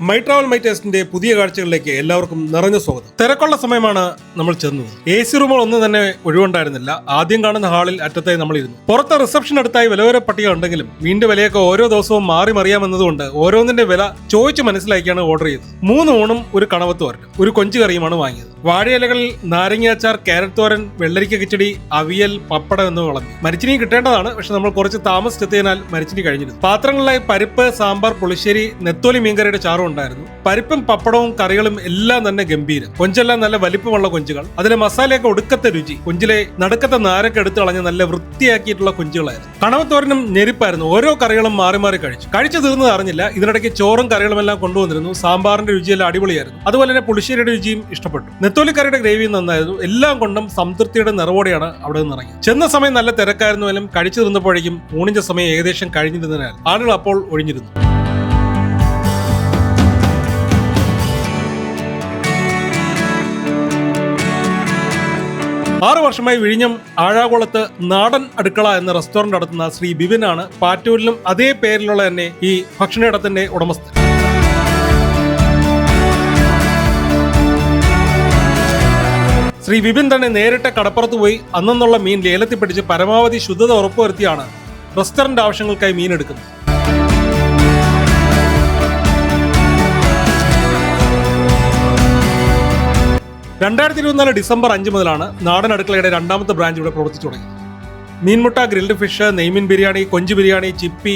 My travel my ടേസ്റ്റിന്റെ പുതിയ കാഴ്ചകളിലേക്ക് എല്ലാവർക്കും നിറഞ്ഞ സ്വാഗതം. തിരക്കുള്ള സമയമാണ് നമ്മൾ ചെന്നത്. എ സി റൂമുകൾ ഒന്നും തന്നെ ഒഴിവുണ്ടായിരുന്നില്ല. ആദ്യം കാണുന്ന ഹാളിൽ അറ്റത്തായി നമ്മൾ ഇരുന്നു. പുറത്തെ റിസപ്ഷൻ അടുത്തായി വിലവര പട്ടിക ഉണ്ടെങ്കിലും വീണ്ടും വിലയൊക്കെ ഓരോ ദിവസവും മാറി മറിയാമെന്നതുകൊണ്ട് ഓരോന്നിന്റെ വില ചോദിച്ച് മനസ്സിലാക്കിയാണ് ഓർഡർ ചെയ്തത്. മൂന്ന് ഊണും ഒരു കണവത്ത് വരട്ടും ഒരു കൊഞ്ചു കറിയുമാണ് വാങ്ങിയത്. വാഴയിലകളിൽ നാരങ്ങാച്ചാർ ക്യാരറ്റ് തോരൻ വെള്ളരിക്ക കിച്ചടി അവിയൽ പപ്പടം എന്ന് വിളമ്പി. മരിച്ചിനി കിട്ടേണ്ടതാണ് പക്ഷെ നമ്മൾ കുറച്ച് താമസിച്ചെത്തിയതിനാൽ മരിച്ചിനി കഴിഞ്ഞിരുന്നു. പാത്രങ്ങളിലായി പരിപ്പ് സാമ്പാർ പുളിശ്ശേരി നെത്തോലി മീൻകറിയുടെ ചാറും ഉണ്ടായിരുന്നു. പരിപ്പും പപ്പടവും കറികളും എല്ലാം തന്നെ ഗംഭീരം. കൊഞ്ചെല്ലാം നല്ല വലിപ്പമുള്ള കൊഞ്ചുകൾ. അതിലെ മസാലയൊക്കെ ഒടുക്കത്തെ രുചി. കൊഞ്ചിലെ നടുക്കത്തെ നാരൊക്കെ എടുത്തു കളഞ്ഞ് നല്ല വൃത്തിയാക്കിയിട്ടുള്ള കൊഞ്ചുകളായിരുന്നു. കണവത്തോരനും ഞെരിപ്പായിരുന്നു. ഓരോ കറികളും മാറി മാറി കഴിച്ചു. കഴിച്ചു തീർന്നത് അറിഞ്ഞില്ല. ഇതിനിടയ്ക്ക് ചോറും കറികളും എല്ലാം കൊണ്ടുവന്നിരുന്നു. സാമ്പാറിന്റെ രുചിയെല്ലാം അടിപൊളിയായിരുന്നു. അതുപോലെ തന്നെ പുളിശ്ശേരിയുടെ രുചിയും ഇഷ്ടപ്പെട്ടു. നെത്തോലിക്കറിയുടെ ഗ്രേവി നന്നായിരുന്നു. എല്ലാം കൊണ്ടും സംതൃപ്തിയുടെ നിറവോടെയാണ് അവിടെ നിന്ന് ഇറങ്ങി ചെന്ന സമയം നല്ല തിരക്കായിരുന്നുവെങ്കിലും കഴിച്ചു തീർന്നപ്പോഴേക്കും ഊണിന്റെ സമയം ഏകദേശം കഴിഞ്ഞിരുന്നതിനാൽ ആളുകൾ അപ്പോൾ ഒഴിഞ്ഞിരുന്നു. ആറു വർഷമായി വിഴിഞ്ഞം ആഴാകുളത്ത് നാടൻ അടുക്കള എന്ന റെസ്റ്റോറന്റ് നടത്തുന്ന ശ്രീ ബിബിനാണ് പാറ്റൂരിലും അതേ പേരിലുള്ള തന്നെ ഈ ഭക്ഷണയിടത്തിന്റെ ഉടമസ്ഥൻ. ശ്രീ വിപിൻ തന്നെ നേരിട്ട് കടപ്പുറത്ത് പോയി അന്നെന്നുള്ള മീൻ ലേലത്തിൽ പിടിച്ച് പരമാവധി ശുദ്ധത ഉറപ്പുവരുത്തിയാണ് റെസ്റ്റോറന്റ് ആവശ്യങ്ങൾക്കായി മീൻ എടുക്കുന്നത്. രണ്ടായിരത്തി ഇരുപത്തിനാല് ഡിസംബർ അഞ്ച് മുതലാണ് നാടൻ അടുക്കളയുടെ രണ്ടാമത്തെ ബ്രാഞ്ച് ഇവിടെ പ്രവർത്തിച്ചു തുടങ്ങിയത്. മീൻമുട്ട ഗ്രിൽഡ് ഫിഷ് നെയ്മീൻ ബിരിയാണി കൊഞ്ച് ബിരിയാണി ചിപ്പി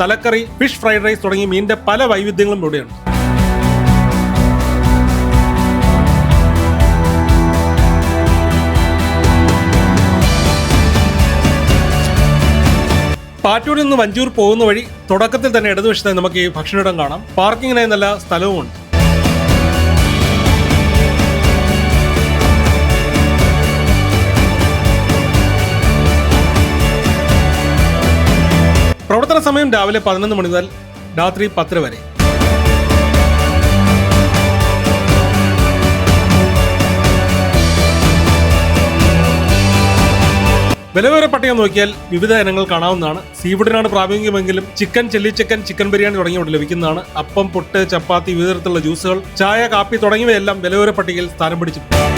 തലക്കറി ഫിഷ് ഫ്രൈഡ് റൈസ് തുടങ്ങി മീനിന്റെ പല വൈവിധ്യങ്ങളും ഇവിടെയുണ്ട്. പാറ്റൂരിൽ നിന്ന് വഞ്ചൂർ പോകുന്ന വഴി തുടക്കത്തിൽ തന്നെ ഇടതുവശത്തായി നമുക്ക് ഈ ഭക്ഷണയിടം കാണാം. പാർക്കിങ്ങിനായി നല്ല സ്ഥലവുമുണ്ട്. പ്രവർത്തന സമയം രാവിലെ പതിനൊന്ന് മണി മുതൽ രാത്രി പത്തര വരെ. വിലവര പട്ടിക നോക്കിയാൽ വിവിധ ഇനങ്ങൾ കാണാവുന്നതാണ്. സീഫുഡിനാണ് പ്രാമുഖ്യമെങ്കിലും chicken chilli chicken chicken biryani തുടങ്ങിയവ ഇവിടെ ലഭിക്കുന്നതാണ്. അപ്പം പുട്ട് ചപ്പാത്തി വിവിധ തരത്തിലുള്ള ജ്യൂസുകൾ ചായ കാപ്പി തുടങ്ങിയവയെല്ലാം വിലവര പട്ടികയിൽ സ്ഥാനം പിടിച്ചിട്ടുണ്ട്.